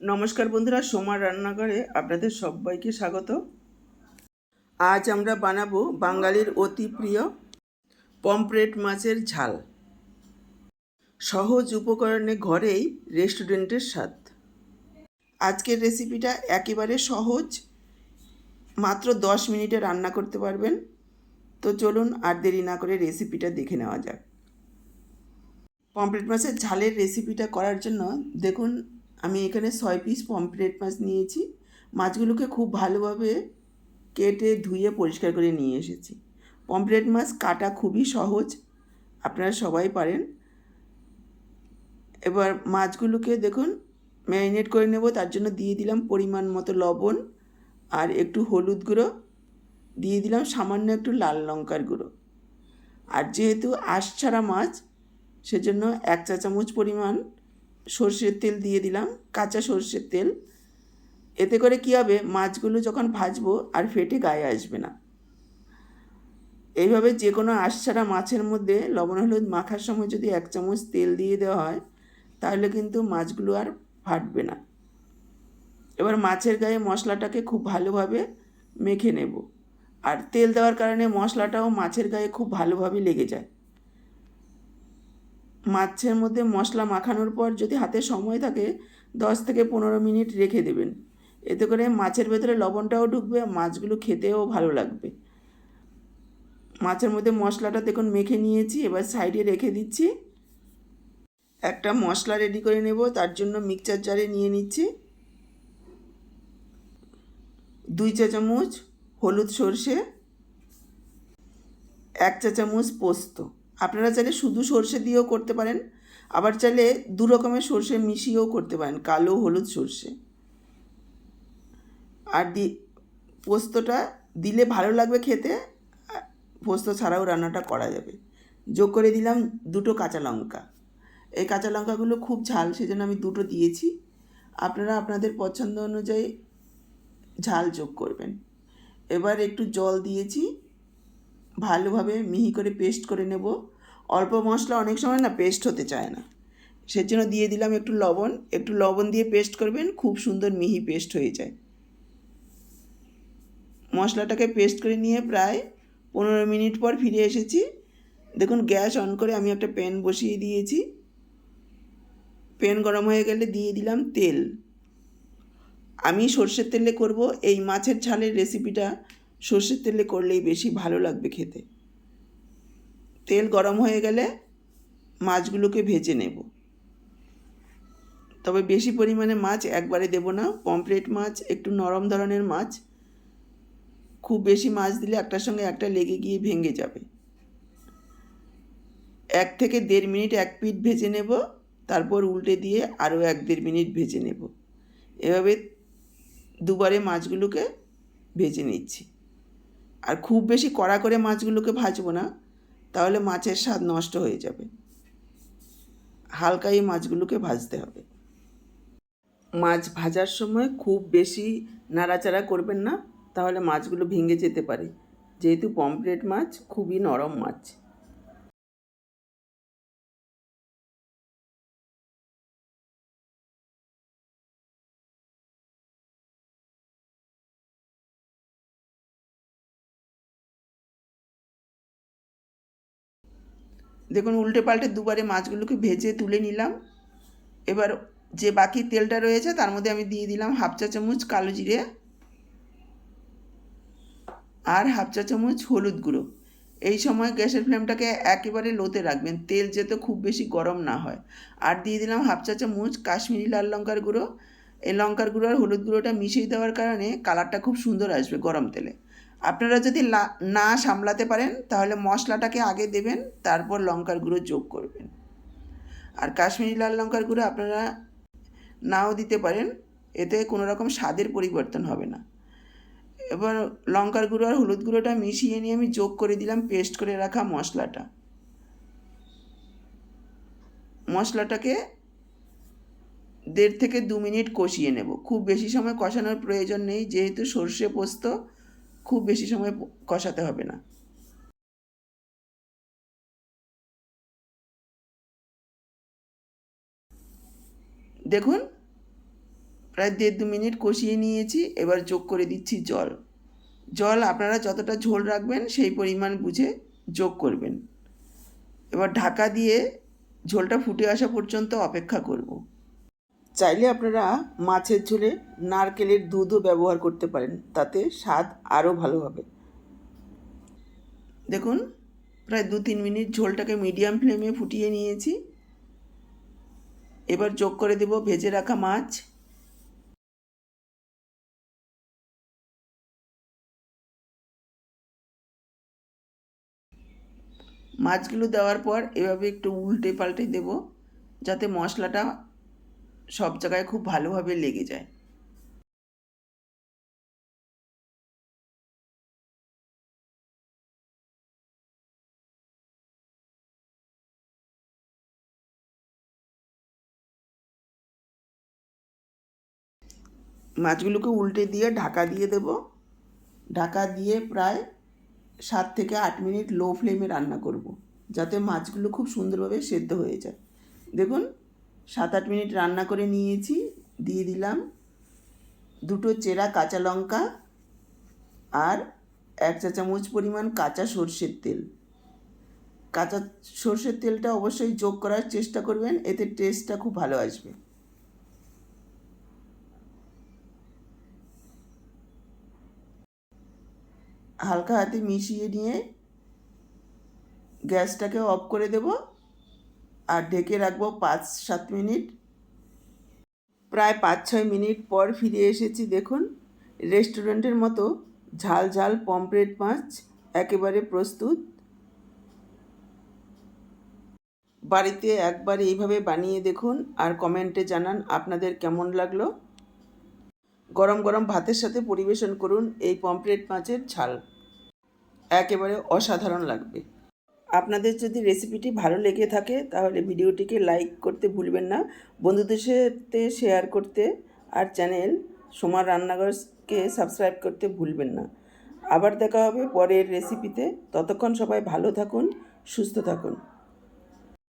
নমস্কার বন্ধুরা সোমার রান্নাঘরে আপনাদের সবাইকে স্বাগত। আজ আমরা বানাবো বাঙালির অতি প্রিয় পমপ্লেট মাছের ঝাল। সহজ উপকরণে ঘরেই রেস্টুরেন্টের স্বাদ। আজকের রেসিপিটা একেবারে সহজ, মাত্র দশ মিনিটে রান্না করতে পারবেন। তো চলুন আর দেরি না করে রেসিপিটা দেখে নেওয়া যাক। পমপ্লেট মাছের ঝালের রেসিপিটা করার জন্য দেখুন আমি এখানে ছয় পিস পমপ্লেট মাছ নিয়েছি। মাছগুলোকে খুব ভালোভাবে কেটে ধুয়ে পরিষ্কার করে নিয়ে এসেছি। পমপ্লেট মাছ কাটা খুবই সহজ, আপনারা সবাই পারেন। এবার মাছগুলোকে দেখুন, ম্যারিনেট করে নেব, তার জন্য দিয়ে দিলাম পরিমাণ মতো লবণ আর একটু হলুদ গুঁড়ো। দিয়ে দিলাম সামান্য একটু লাল লঙ্কার গুঁড়ো। আর যেহেতু আঁশ ছাড়া মাছ, সেজন্য এক চা চামচ পরিমাণ সর্ষের তেল দিয়ে দিলাম, কাঁচা সর্ষের তেল। এতে করে কী হবে? মাছগুলো যখন ভাজবো আর ফেটে গায়ে আসবে না। এইভাবে যে কোনো আঁশ ছাড়া মাছের মধ্যে লবণ, হলুদ মাখার সময় যদি এক চামচ তেল দিয়ে দেওয়া হয়, তাহলে কিন্তু মাছগুলো আর ফাটবে না। এবার মাছের গায়ে মশলাটাকে খুব ভালোভাবে মেখে নেব। আর তেল দেওয়ার কারণে মশলাটাও মাছের গায়ে খুব ভালোভাবে লেগে যায়। মাছের মধ্যে মশলা মাখানোর পর যদি হাতে সময় থাকে, দশ থেকে পনেরো মিনিট রেখে দেবেন। এতে করে মাছের ভেতরে লবণটাও ঢুকবে, আর মাছগুলো খেতেও ভালো লাগবে। মাছের মধ্যে মশলাটা দেখুন মেখে নিয়েছি, এবার সাইডে রেখে দিচ্ছি। একটা মশলা রেডি করে নেব, তার জন্য মিক্সচার জারে নিয়ে নিচ্ছি। দুই চা চামচ হলুদ সর্ষে, এক চা চামচ পোস্ত। আপনারা চাইলে শুধু সর্ষে দিয়েও করতে পারেন, আবার চাইলে দু রকমের সর্ষে মিশিয়েও করতে পারেন, কালো হলুদ সর্ষে। আর দি, পোস্তটা দিলে ভালো লাগবে খেতে, পোস্ত ছাড়াও রান্নাটা করা যাবে। যোগ করে দিলাম দুটো কাঁচা লঙ্কা। এই কাঁচা লঙ্কাগুলো খুব ঝাল, সেজন্য আমি দুটো দিয়েছি। আপনারা আপনাদের পছন্দ অনুযায়ী ঝাল যোগ করবেন। এবার একটু জল দিয়েছি। ভালোভাবে মিহি করে পেস্ট করে নেব। অল্প মশলা অনেক সময় না পেস্ট হতে চায় না। সেজন্য দিয়ে দিলাম একটু লবণ। একটু লবণ দিয়ে পেস্ট করবেন, খুব সুন্দর মিহি পেস্ট হয়ে যায়। মশলাটাকে পেস্ট করে নিয়ে প্রায় পনেরো মিনিট পর ফিরে এসেছি। দেখুন, গ্যাস অন করে আমি একটা প্যান বসিয়ে দিয়েছি। প্যান গরম হয়ে গেলে দিয়ে দিলাম তেল। আমি সর্ষের তেলে করব। এই মাছের ঝালের রেসিপিটা সর্ষের তেলে করলেই বেশি ভালো লাগবে খেতে। তেল গরম হয়ে গেলে মাছগুলোকে ভেজে নেব। তবে বেশি পরিমাণে মাছ একবারে দেব না পমপ্লেট মাছ, একটু নরম ধরনের মাছ। খুব বেশি মাছ দিলে একটার সঙ্গে একটা লেগে গিয়ে ভেঙে যাবে। এক থেকে দেড় মিনিট এক পিঠ ভেজে নেব, তারপর উল্টে দিয়ে আরও এক দেড় মিনিট ভেজে নেব। এভাবে দুবারে মাছগুলোকে ভেজে নিচ্ছি। আর খুব বেশি কড়া করে মাছগুলোকে ভাজবো না, তাহলে মাছের স্বাদ নষ্ট হয়ে যাবে। হালকা এই মাছগুলোকে ভাজতে হবে। মাছ ভাজার সময় খুব বেশি নাড়াচাড়া করবেন না, তাহলে মাছগুলো ভেঙে যেতে পারে। যেহেতু পমপ্লেট মাছ, খুবই নরম মাছ। দেখুন উল্টে পাল্টে দুবারে মাছগুলোকে ভেজে তুলে নিলাম। এবার যে বাকি তেলটা রয়েছে তার মধ্যে আমি দিয়ে দিলাম হাফ চা চামচ কালো জিরে আর হাফ চা চামচ হলুদ গুঁড়ো। এই সময় গ্যাসের ফ্লেমটাকে একেবারে লোতে রাখবেন, তেল যাতে খুব বেশি গরম না হয়। আর দিয়ে দিলাম হাফ চা চামচ কাশ্মীরি লাল লঙ্কার গুঁড়ো। এই লঙ্কার গুঁড়ো আর হলুদ গুঁড়োটা মিশিয়ে দেওয়ার কারণে কালারটা খুব সুন্দর আসবে গরম তেলে। আপনারা যদি না সামলাতে পারেন, তাহলে মশলাটাকে আগে দেবেন, তারপর লঙ্কার গুঁড়ো যোগ করবেন। আর কাশ্মীরি লাল লঙ্কার গুঁড়ো আপনারা নাও দিতে পারেন, এতে কোনো রকম স্বাদের পরিবর্তন হবে না। এবার লঙ্কার গুঁড়ো আর হলুদ গুঁড়োটা মিশিয়ে নিয়ে আমি যোগ করে দিলাম, পেস্ট করে রাখা মশলাটা। মশলাটাকে দেড় থেকে দু মিনিট কষিয়ে নেব। খুব বেশি সময় কষানোর প্রয়োজন নেই, যেহেতু সর্ষে পোস্ত খুব বেশি সময় কষাতে হবে না। দেখুন, প্রায় দেড় দু মিনিট কষিয়ে নিয়েছি, এবার যোগ করে দিচ্ছি জল। জল আপনারা যতটা ঝোল রাখবেন, সেই পরিমাণ বুঝে যোগ করবেন। এবার ঢাকা দিয়ে ঝোলটা ফুটে আসা পর্যন্ত অপেক্ষা করব। চাইলে আপনারা মাছের ঝোলে নারকেলের দুধও ব্যবহার করতে পারেন, তাতে স্বাদ আরও ভালো হবে। দেখুন, প্রায় দু তিন মিনিট ঝোলটাকে মিডিয়াম ফ্লেমে ফুটিয়ে নিয়েছি। এবার যোগ করে দেব ভেজে রাখা মাছ। মাছগুলো দেওয়ার পর এভাবে একটু উল্টে পাল্টে দেব, যাতে মশলাটা সব জায়গায় খুব ভালোভাবে লেগে যায়। মাছগুলোকে উল্টে দিয়ে ঢাকা দিয়ে দেব। ঢাকা দিয়ে প্রায় সাত থেকে আট মিনিট লো ফ্লেমে রান্না করব, যাতে মাছগুলো খুব সুন্দরভাবে সেদ্ধ হয়ে যায়। দেখুন সাত আট মিনিট রান্না করে নিয়েছি, দিয়ে দিলাম দুটো চেরা কাঁচা লঙ্কা আর এক চা চামচ পরিমাণ কাঁচা সর্ষের তেল। কাঁচা সর্ষের তেলটা অবশ্যই যোগ করার চেষ্টা করবেন, এতে টেস্টটা খুব ভালো আসবে। হালকা হাতে মিশিয়ে নিয়ে গ্যাসটাকে অফ করে দেব। আর ঢেকে রাখব পাঁচ সাত মিনিট। প্রায় পাঁচ ছয় মিনিট পর ফিরে এসেছি, দেখুন, রেস্টুরেন্টের মতো ঝাল ঝাল পমফ্রেট মাছ একেবারে প্রস্তুত। বাড়িতে একবার এইভাবে বানিয়ে দেখুন আর কমেন্টে জানান আপনাদের কেমন লাগল। গরম গরম ভাতের সাথে পরিবেশন করুন এই পমফ্রেট মাছের ঝাল। একেবারে অসাধারণ লাগবে। আপনাদের যদি রেসিপিটি ভালো লেগে থাকে, তাহলে ভিডিওটিকে লাইক করতে ভুলবেন না, বন্ধুদের সাথে শেয়ার করতে আর চ্যানেল সোমার রান্নাঘরকে সাবস্ক্রাইব করতে ভুলবেন না। আবার দেখা হবে পরের রেসিপিতে ততক্ষণ সবাই ভালো থাকুন, সুস্থ থাকুন।